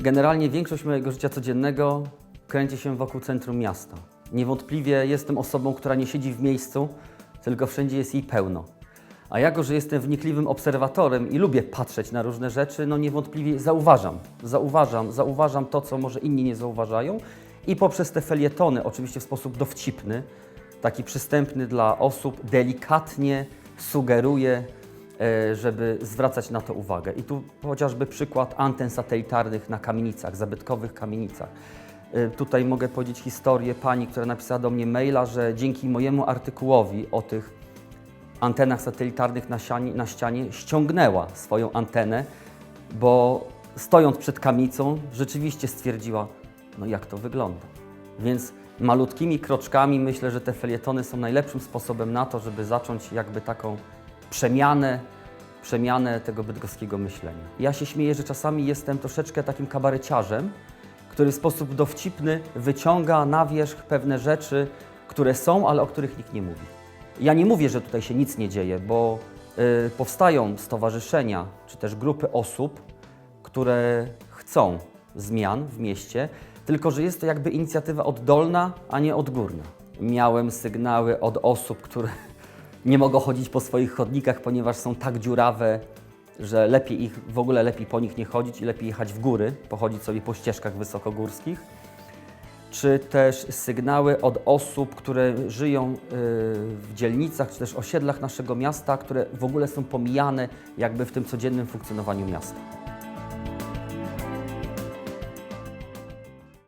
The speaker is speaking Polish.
Generalnie większość mojego życia codziennego kręci się wokół centrum miasta. Niewątpliwie jestem osobą, która nie siedzi w miejscu, tylko wszędzie jest jej pełno. A jako, że jestem wnikliwym obserwatorem i lubię patrzeć na różne rzeczy, no niewątpliwie zauważam, zauważam, zauważam to, co może inni nie zauważają i poprzez te felietony, oczywiście w sposób dowcipny, taki przystępny dla osób, delikatnie sugeruję, żeby zwracać na to uwagę. I tu chociażby przykład anten satelitarnych na kamienicach, zabytkowych kamienicach. E, Tutaj mogę powiedzieć historię pani, która napisała do mnie maila, że dzięki mojemu artykułowi o tych antenach satelitarnych na, sianie, na ścianie ściągnęła swoją antenę, bo stojąc przed kamicą rzeczywiście stwierdziła, no jak to wygląda. Więc malutkimi kroczkami myślę, że te felietony są najlepszym sposobem na to, żeby zacząć jakby taką przemianę, przemianę tego bydgoskiego myślenia. Ja się śmieję, że czasami jestem troszeczkę takim kabareciarzem, który w sposób dowcipny wyciąga na wierzch pewne rzeczy, które są, ale o których nikt nie mówi. Ja nie mówię, że tutaj się nic nie dzieje, bo y, powstają stowarzyszenia czy też grupy osób, które chcą zmian w mieście, tylko że jest to jakby inicjatywa oddolna, a nie odgórna. Miałem sygnały od osób, które nie mogą chodzić po swoich chodnikach, ponieważ są tak dziurawe, że lepiej ich, w ogóle lepiej po nich nie chodzić i lepiej jechać w góry, pochodzić sobie po ścieżkach wysokogórskich czy też sygnały od osób, które żyją y, w dzielnicach, czy też osiedlach naszego miasta, które w ogóle są pomijane jakby w tym codziennym funkcjonowaniu miasta.